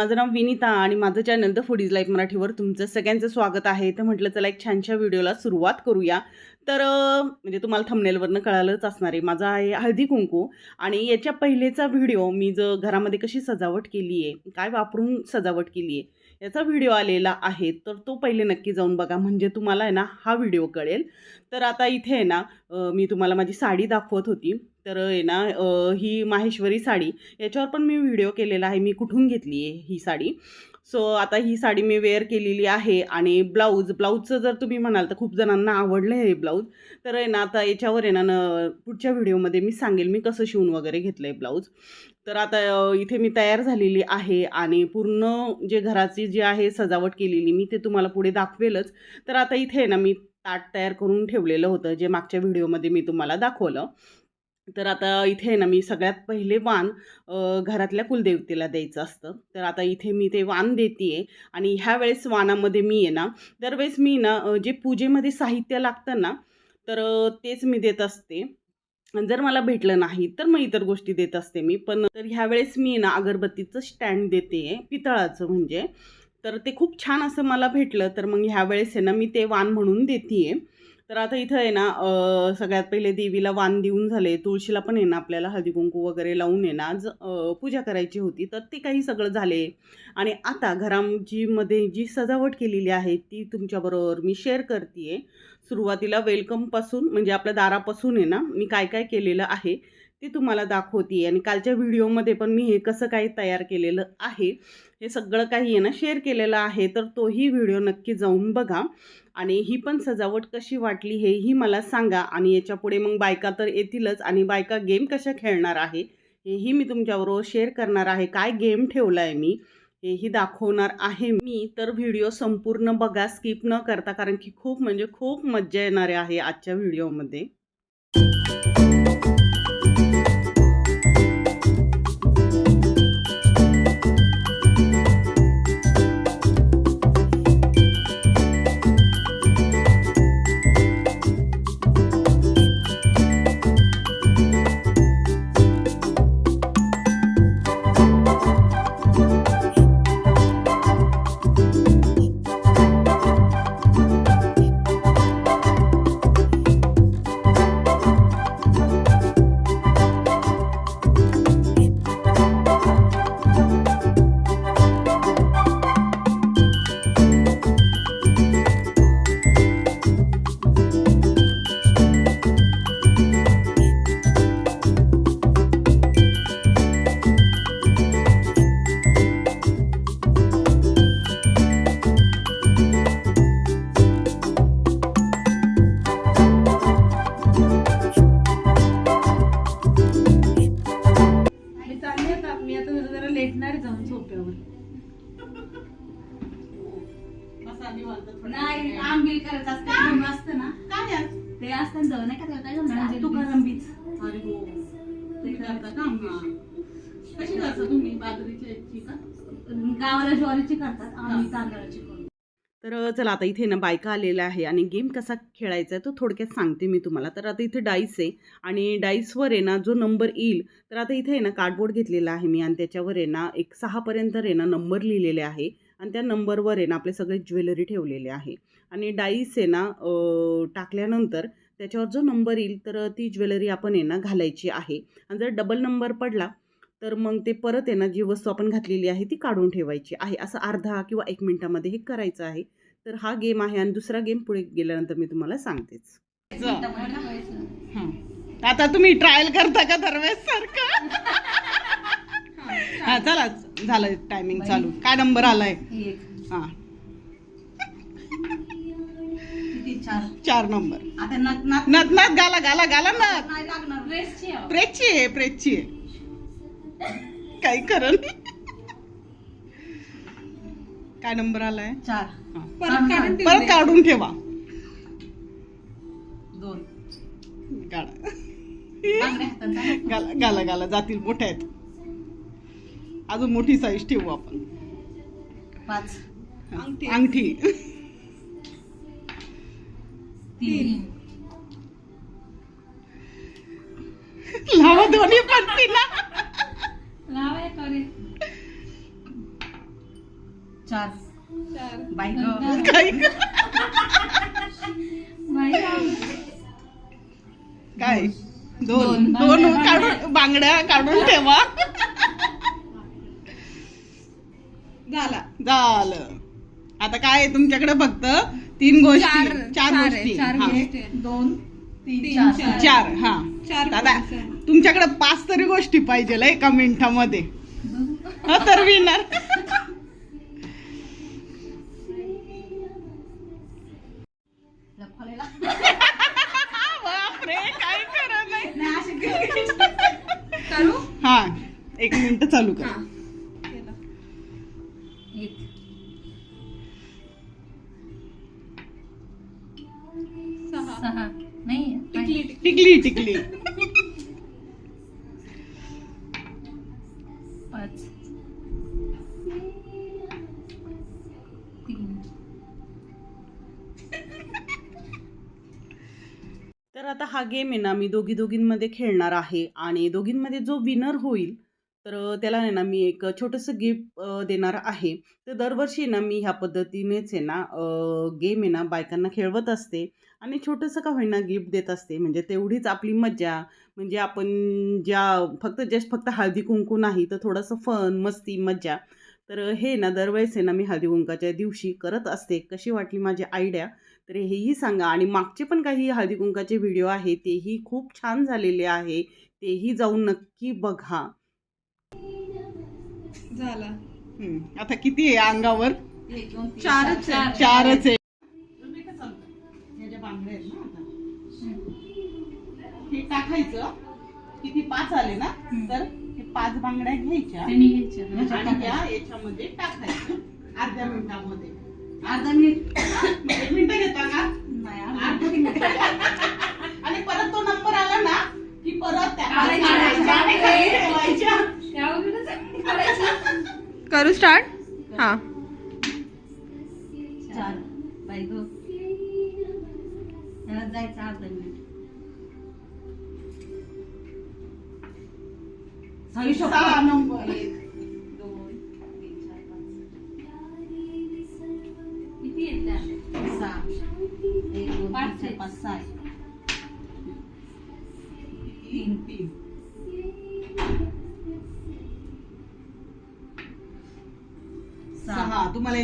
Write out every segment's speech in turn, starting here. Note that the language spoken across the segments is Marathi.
माझं नाव विनीता आणि माझं channel the food is life मराठीवर तुमचं सगळ्यांचं स्वागत आहे. तर म्हटलं चला एक छानशा व्हिडिओला सुरुवात करूया. तर म्हणजे तुम्हाला थंबनेलवरनं कळालंच असणार आहे. माझा आहे हळदी कुंकू आणि याच्या पहिलेचा व्हिडिओ मी जर घरामध्ये कशी सजावट केली आहे काय वापरून सजावट केली आहे याचा व्हिडिओ आलेला आहे. तर तो पहिले नक्की जाऊन बघा. म्हणजे तुम्हाला आहे ना हा व्हिडिओ कळेल. तर आता इथे आहे ना मी तुम्हाला माझी साडी दाखवत होती. तर आहे ना ही माहेश्वरी साडी. याच्यावर पण मी व्हिडिओ केलेला आहे. मी कुठून घेतली आहे ही साडी? सो आता ही साडी मी वेअर केलेली आहे आणि ब्लाऊज ब्लाऊजचं जर तुम्ही म्हणाल तर खूप जणांना आवडलं आहे हे ब्लाऊज. तर आहे ना आता याच्यावर आहे ना न पुढच्या व्हिडिओमध्ये मी सांगेल मी कसं शिवून वगैरे घेतलं आहे ब्लाऊज. तर आता इथे मी तयार झालेली आहे आणि पूर्ण जे घराची जी आहे सजावट केलेली मी ते तुम्हाला पुढे दाखवेलच. तर आता इथे आहे ना मी ताट तयार करून ठेवलेलं होतं जे मागच्या व्हिडिओमध्ये मी तुम्हाला दाखवलं. तर आता इथे आहे ना मी सगळ्यात पहिले वाण घरातल्या कुलदेवतेला द्यायचं असतं. तर आता इथे मी ते वाण देते आहे आणि ह्या वेळेस वाणामध्ये मी आहे ना दरवेळेस मी ना जे पूजेमध्ये साहित्य लागतं ना तर तेच मी देत असते. जर मला भेटलं नाही तर मग इतर गोष्टी देत असते मी. पण तर ह्या वेळेस मी ना अगरबत्तीचं स्टँड देते आहे पितळाचं म्हणजे. तर ते खूप छान असं मला भेटलं तर मग ह्या वेळेस आहे ना मी ते वाण म्हणून देते आहे तर आता इथं आहे ना सगळ्यात पहिले देवीला वान देऊन झाले. तुळशीला पण आहे ना आपल्याला हळदी कुंकू वगैरे लावून आहे ना आज पूजा करायची होती. तर ते काही सगळं झाले. आणि आता घरांचीमध्ये जी सजावट केलेली आहे ती तुमच्याबरोबर मी शेअर करते सुरुवातीला वेलकमपासून म्हणजे आपल्या दारापासून आहे ना मी काय काय केलेलं आहे ते तुम्हाला दाखवते आणि कालच्या व्हिडिओमध्ये पण मी हे कसं काय तयार केलेलं आहे हे सगळं काही आहे ना शेअर केलेलं आहे. तर तोही व्हिडिओ नक्की जाऊन बघा. आणि ही पण सजावट कशी वाटली हेही मला सांगा. आणि याच्यापुढे मग बायका तर येतीलच आणि बायका गेम कशा खेळणार आहे हेही मी तुमच्याबरोबर शेअर करणार आहे. काय गेम ठेवला आहे मी हेही दाखवणार आहे मी. तर व्हिडिओ संपूर्ण बघा स्किप न करता कारण की खूप म्हणजे खूप मज्जा येणारे आहे आजच्या व्हिडिओमध्ये नाही आंबील करायचं असतं. घेऊन असतं ना? काय आज? ते असतं ना नाही का त्याला काय म्हणतात? तुकाराम बीच अरे हो. ते करता का? कशी करता तुम्ही? बाजरीच्या याची का? गावाला ज्वारीची करतात. आम्ही तांदळाची करतो. तर चला आता इथे ना बायका आलेल्या आहे. आणि गेम कसा खेळायचा आहे तो थोडक्यात सांगते मी तुम्हाला. तर आता इथे डाईस आहे. आणि डाईसवर आहे ना जो नंबर येईल. तर आता इथे आहे ना कार्डबोर्ड घेतलेला आहे मी. आणि त्याच्यावर आहे ना एक सहापर्यंत आहे ना नंबर लिहिलेले आहे. आणि त्या नंबरवर आहे ना आपले सगळे ज्वेलरी ठेवलेले आहे. आणि डाईस आहे ना टाकल्यानंतर त्याच्यावर जो नंबर येईल तर ती ज्वेलरी आपण आहे ना घालायची आहे. आणि जर डबल नंबर पडला तर मग ते परत आहे ना जी वस्तू आपण घातलेली आहे ती काढून ठेवायची आहे. असं अर्धा किंवा एक मिनिटामध्ये हे करायचं आहे. तर हा गेम आहे आणि दुसरा गेम पुढे गेल्यानंतर मी तुम्हाला सांगतेच. आता तुम्ही ट्रायल करता का दरवेळेस सारखं? हा चला झालं टायमिंग चालू. काय नंबर आलाय? हा. चार. चार नंबर आता नथ नाथ नथ नथ गाला गाला गाला नथ. नाही लागणार. ड्रेसची प्रेची आहे. प्रेची आहे काही खरं नाही. काय नंबर आलाय? चार. हा. परत काढून ठेवले. परत काढून ठेवा. दोन. गाला गाला गाला जातील मोठ्या आहेत. अजून मोठी साईज ठेवू आपण. पाच. अंगठी. तीन. लावा दोन्ही पण तिला. लावा करे चार. चार. बाई काय नाही काय? दोन. दोन. काढून बांगड्या काढून ठेवा. झाला. आता काय आहे तुमच्याकडे फक्त तीन गोष्टी चार चार चार आहे, गोष्टी चार हा. गोष्टी. दोन तीन तीन, चार. हा. चार दादा. तुमच्याकडे पाच तरी गोष्टी पाहिजे एका मिनिटामध्ये. हा तर विनर. बापरे काय करा. हा एक मिनिट चालू कर. हा. सहा सहा नाही टिकली टिकली. टिकली टिकली. पाच. तीन. तर आता हा गेम आहे ना मी दोघी दोघींमध्ये खेळणार आहे. आणि दोघींमध्ये जो विनर होईल तर त्याला आहे ना मी एक छोटंसं गिफ्ट देणार आहे. तर दरवर्षी ना मी ह्या पद्धतीनेच आहे ना गेम आहे ना बायकांना खेळवत असते. आणि छोटंसं का होईना गिफ्ट देत असते. म्हणजे तेवढीच आपली मज्जा. म्हणजे आपण ज्या फक्त जस्ट फक्त हळदी कुंकू नाही तर थोडंसं फन मस्ती मज्जा. तर हे ना दरवेळेस आहे ना मी हळदी कुंकाच्या दिवशी करत असते. कशी वाटली माझी आयडिया? तर हेही सांगा. आणि मागचे पण काही हळदी कुंकाचे व्हिडिओ आहे तेही खूप छान झालेले आहे. तेही जाऊन नक्की बघा. झाला. हम्म, आता किती आहे अंगावर? चारच चार. आहे. चारच आहे हे टाकायचं. किती पाच आले ना तर हे पाच बांगड्या घ्यायच्या. त्यांनी आणि या याच्यामध्ये टाकायच्या अर्ध्या मिनिटामध्ये. अर्धा मिनिट. एक मिनिट घेता का? नाही अर्धा मिनिट. आणि परत तो नंबर आला ना की परत त्या काढायच्या. काढायच्या आणि खाली ठेवायच्या. करू स्टार्ट हा. जायचं नंबर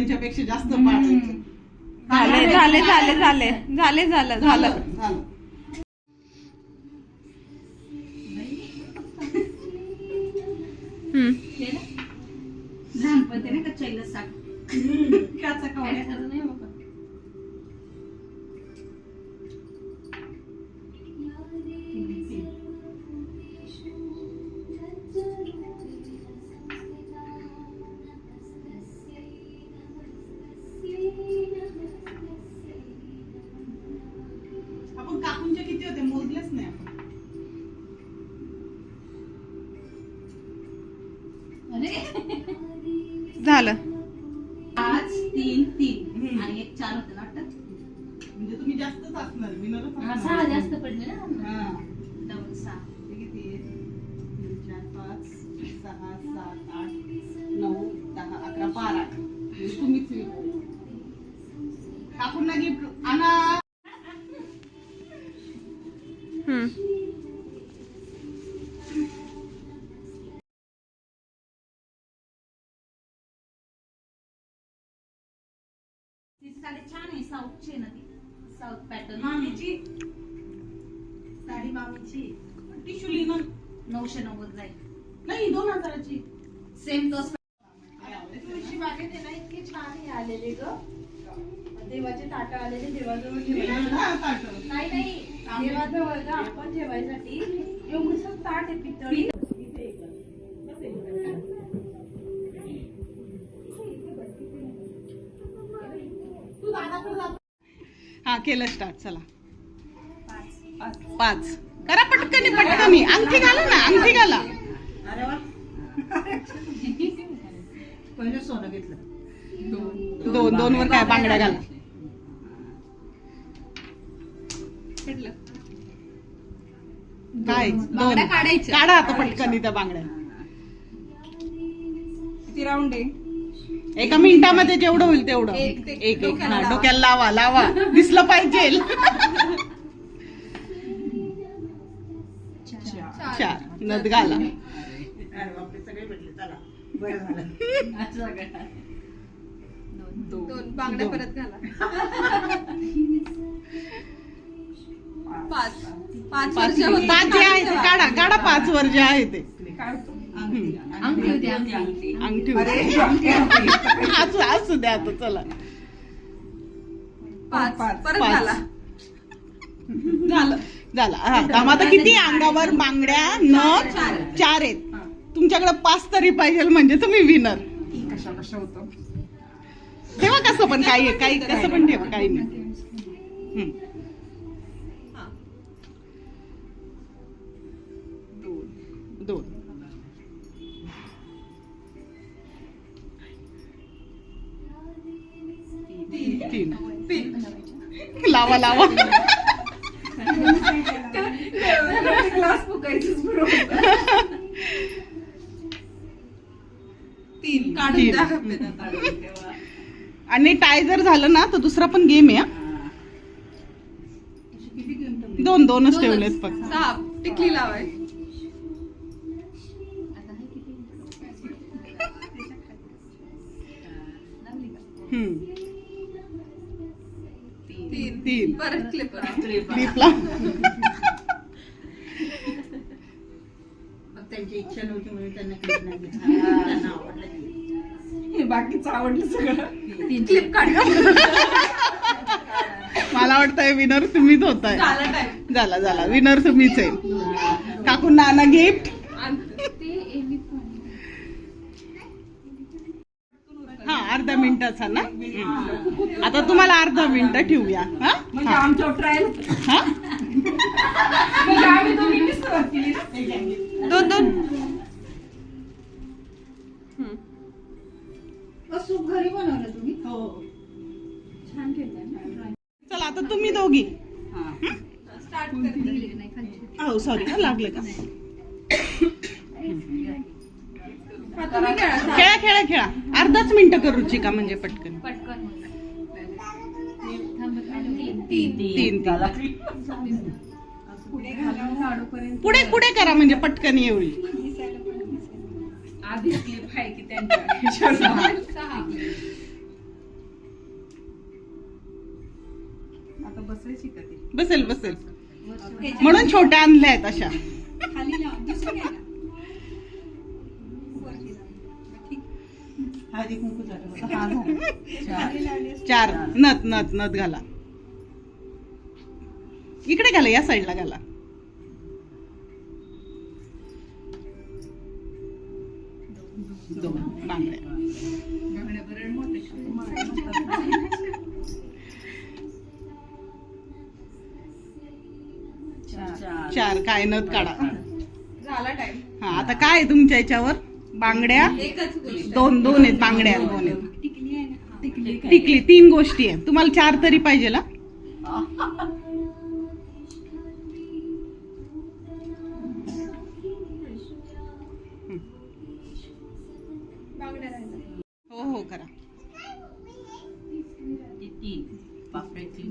सहा तुम्हाला यांच्यापेक्षा जास्त झाले झाले झाले झाले झाले. झालं झालं. सहा, सात, आठ, नऊ, दहा, अकरा, बारा. म्हणजे तुम्हीच विकू. काकूंना गिफ्ट आणा. साडी छान आहे साऊथची ना ती. साऊथ पॅटर्न मामीची. साडी मामीची. Tissue linen. नऊशे नव्वद हा केलं स्टार्ट चला. पाच. करा पटकनी पटकनी. अंगठी घाला ना अंगठी घाला. अरे वा. पहिलं सोनं घेतलं. दोन दोन वर काय बांगड्या घाला. काय? दोन. काढायच्या. काढा आता पटकनी त्या बांगड्या. किती राऊंड आहे? एका मिनिटामध्ये जेवढं होईल तेवढं. एक एक एक डोक्याला हा, लावा. डोक्याला लावा लावा. दिसलं पाहिजे. चार. नद घाला. दोन. बांगड्या परत घाला. पाच. पाच पाच वर्ष होती. पाच जे आहे ते काढा काढा पाच वर जे आहे ते. अंगठी होती अंगठी. अंगठी होती. असू असू द्या आता चला. पाच. परत झालं. झालं. हा आता किती अंगावर बांगड्या? नथ? चार. आहेत. तुमच्याकडे पाच तरी पाहिजे म्हणजे तुम्ही विनर कशा कशा होतो? ठेवा कसं पण काही आहे, काही कसं पण ठेवा काही नाही. लावा. तीन. काढून. आणि टाय जर झालं ना तर दुसरा पण गेम आहे हा. दोन दोनच ठेवलेत फक्त. टिकली लावाय. तीन. परत क्लिपला त्यांची इच्छा नव्हती म्हणून त्यांना क्लिप नाही घेतला. त्यांना आवडलं. बाकीचं आवडलं सगळं. क्लिप काढ मला वाटतंय विनर तुम्हीच होताय. झाला झाला झाला. विनर तुम्हीच आहे. काकू नाना गिफ्ट मिनिटाचा ना. आता तुम्हाला अर्धा मिनिट ठेवूया. हा? म्हणजे हा. हा? म्हणजे दोन दोन. सूप घरी बनवलं तुम्ही? छान केलं चला आता तुम्ही दोघी. स्टार्ट करते. हो सॉरी लागले का हा, तुम्ही खेळा खेळा. खेळा अर्धाच मिनिट करू रुचिका म्हणजे पटकन. तीन तीन. तीन पुढे पुढे पुढे करा म्हणजे पटकन आधी क्लिप आहे की त्यांच्या का ती? बसेल बसेल. म्हणून छोट्या आणल्या आहेत अशा. हळदी कुंकू झालं. चार. नथ नथ नथ घाला. इकडे घाला या साईडला घाला. दोन. बांगड्या. चार. चार. काय नथ काढा. झाला टाइम हा आता काय तुमच्या याच्यावर? बांगड्या दोन दोन आहेत बांगड्या दोन आहेत. टिकली ना? टिकली तीन गोष्टी आहेत. तुम्हाला चार तरी पाहिजे ना? हो हो करा.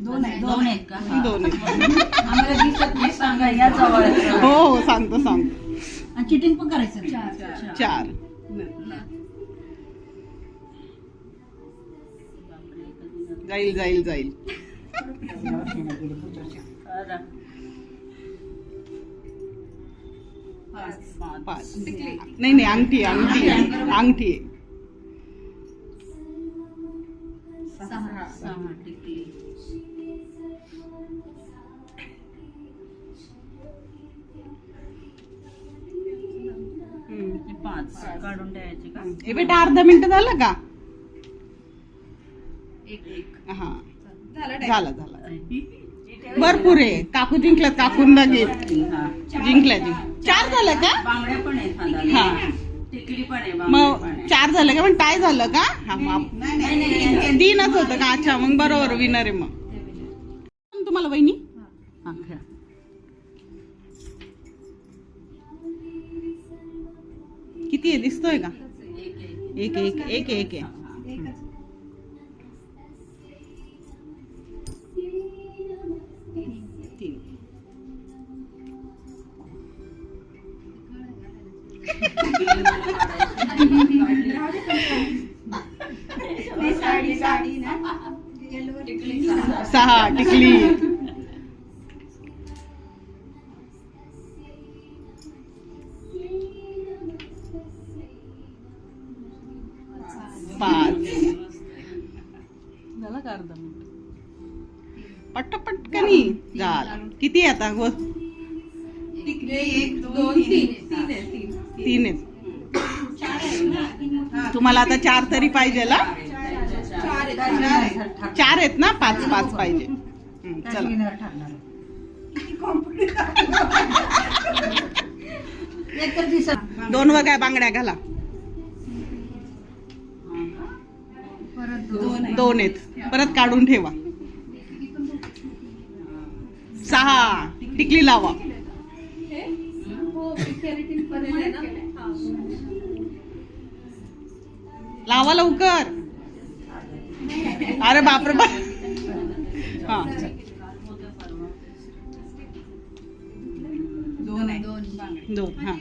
दोन आहे दोन आहेत का? दोन आहेत. आम्हाला दिसत नाही सांगा या जवळ हो हो सांगतो सांगतो. चिटिंग पण करायचं. चार. जाईल जाईल जाईल. पाच. नाही नाही अंगठी अंगठी. अंगठी. आहे. हम्म. पाच. काढून द्यायचे का? ए बेटा अर्धा मिनिट झालं का? हा झाला झालं झालं भरपूर आहे. काकू जिंकल्यात काकूंना घेत. जिंकल्या जिंक. चार झालं का? बांगड्या पण आहेत हाताला. हा. टिकली पण आहे बांगडी मग. चार झालं का? पण टाय झालं का? हा मग नाही, तीनच होतं का? अच्छा मग बरोबर विनर आहे मग. तुम्हाला वहिनी? हा खेळा. किती आहे? दिसतोय का? एक एक एक एक एक आहे. सहा टिकली. पाच. झाला का अर्धा झालं. किती आता? व टिकले एक दोन तीन. तीन आहे तीन. तीन आहेत तुम्हाला आता चार तरी पाहिजे ना? चार आहेत ना? पाच पाच पाहिजे. हं, चला. दोन वगैरे बांगड्या घाला. दोन आहेत. परत काढून ठेवा. सहा. टिकली लावा. लावा लवकर. अरे बापरे बाप. हा. दोन आहे. दोन. बांगड्या. दोन हा.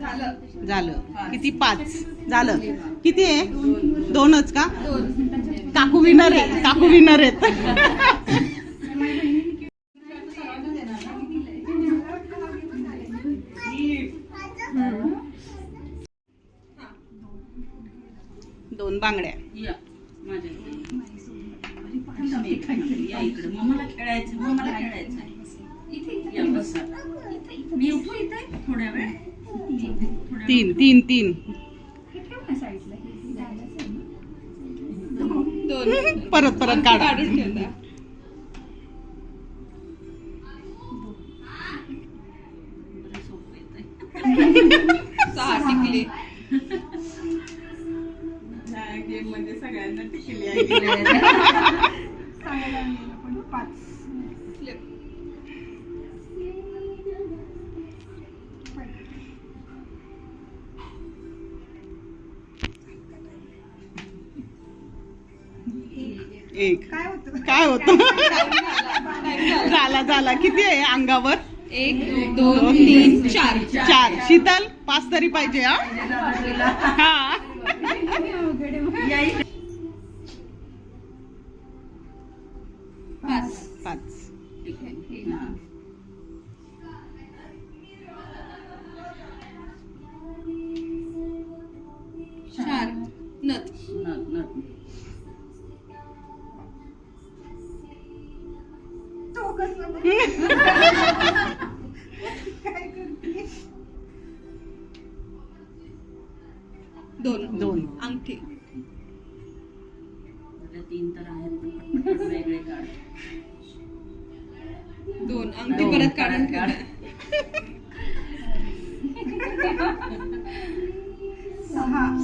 झालं. झालं. किती? पाच. झालं. किती आहे? दोनच का? काकू विनर आहे काकू विनर आहेत दोन बांगड्या या माझ्या या इकडे मम्माला खेळायचं मम्माला खेळायचं या बसा मी उठू इथे थोड्या वेळ थोड्या तीन. तीन परत परत काढा. वेळ अंगावर? एक दोन तीन चार. चार. शीतल पाच तरी पाहिजे हा?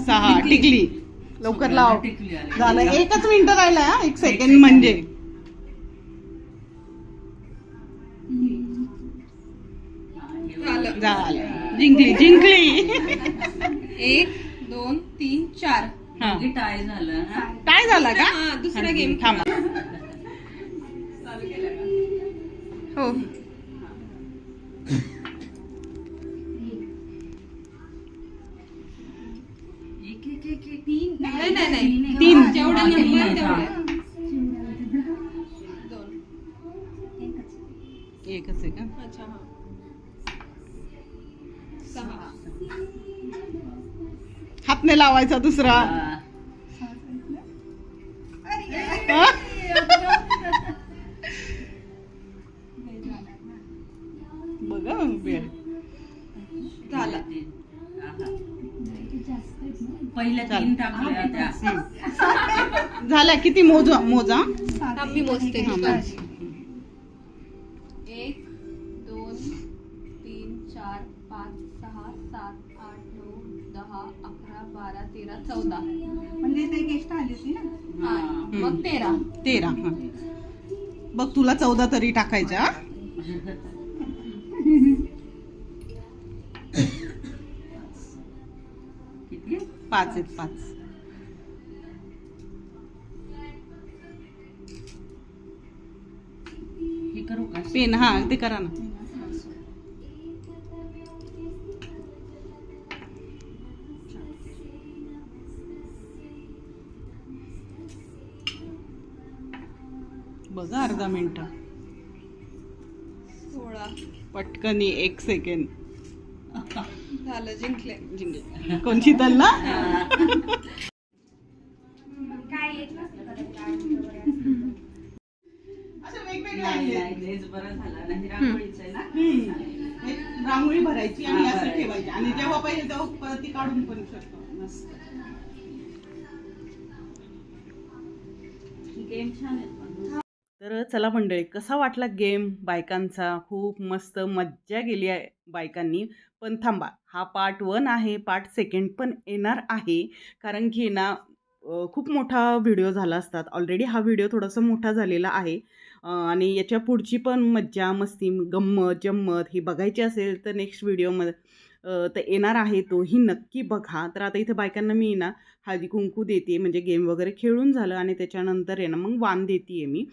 सहा. टिकली. लवकर लाव. झालं. एकच मिनिट राहिला हा, एक सेकंड म्हणजे. झालं. जिंकली जिंकली. एक दोन तीन चार. हा. टाय झालं काय झाला का? दुसरा गेम थांबा. हो एक एक एक एक तीन नाही नाही नाही तीन. जेवढा तीन नंबर आहेत. तेवढे. दोन एकच आहे का? अच्छा हा. सहा हात नाही लावायचा दुसरा. किती मोजा मोजा आम्ही मोजते हा, मोज. एक दोन तीन चार पाच सहा सात आठ नऊ दहा अकरा बारा तेरा चौदा म्हणजे ते गेस्ट आली होती ना हा. मग तेरा तेरा हा. बघ तुला चौदा तरी टाकायच्या हा? किती पाच आहेत पाच करू का? पेन हा ते करा ना. बघा अर्धा मिनिट. सोळा. पटकनी एक सेकंड झालं जिंकले. जिंकले. कोणची तल्ला? लयच बरं झालं. नाही रांगोळीचं आहे ना? रांगोळी भरायची आणि असं. ठेवायची. आणि जेव्हा पाहिजे तेव्हा परत ती काढून पण शकतो. मस्त. गेम छान आहेत पण. तर चला मंडळी कसा वाटला गेम बायकांचा? खूप मस्त मज्जा गेली आहे बायकांनी. पण थांबा हा पार्ट वन आहे पार्ट सेकंड पण येणार आहे. कारण की ना अं, खूप मोठा व्हिडिओ झाला असतात. ऑलरेडी हा व्हिडिओ थोडासा मोठा झालेला आहे. आणि याच्या पुढची पण मज्जा मस्ती गंमत जम्मत ही बघायची असेल तर नेक्स्ट व्हिडिओमध्ये तर येणार आहे तोही नक्की बघा. तर आता इथे बायकांना मी ना हळदी कुंकू देते म्हणजे गेम वगैरे खेळून झालं आणि त्याच्यानंतर आहे ना मग वान देते आहे मी.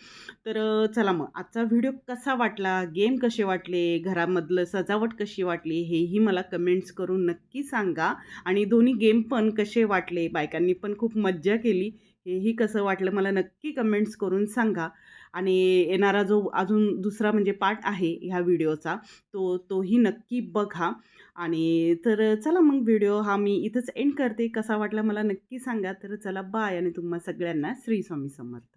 तर चला मग. आजचा व्हिडिओ कसा वाटला? गेम कसे वाटले? घरामधलं सजावट कशी वाटली? हेही मला कमेंट्स करून नक्की सांगा. आणि दोन्ही गेम पण कसे वाटले? बायकांनी पण खूप मज्जा केली. हेही कसं वाटलं मला नक्की कमेंट्स करून सांगा. आणि येणारा जो अजून दुसरा म्हणजे पार्ट आहे ह्या व्हिडिओचा तो तोही नक्की बघा. आणि तर चला मग व्हिडिओ हा मी इथंच एंड करते. कसा वाटला मला नक्की सांगा. तर चला बाय आणि तुम्हा सगळ्यांना श्री स्वामी समर्थ.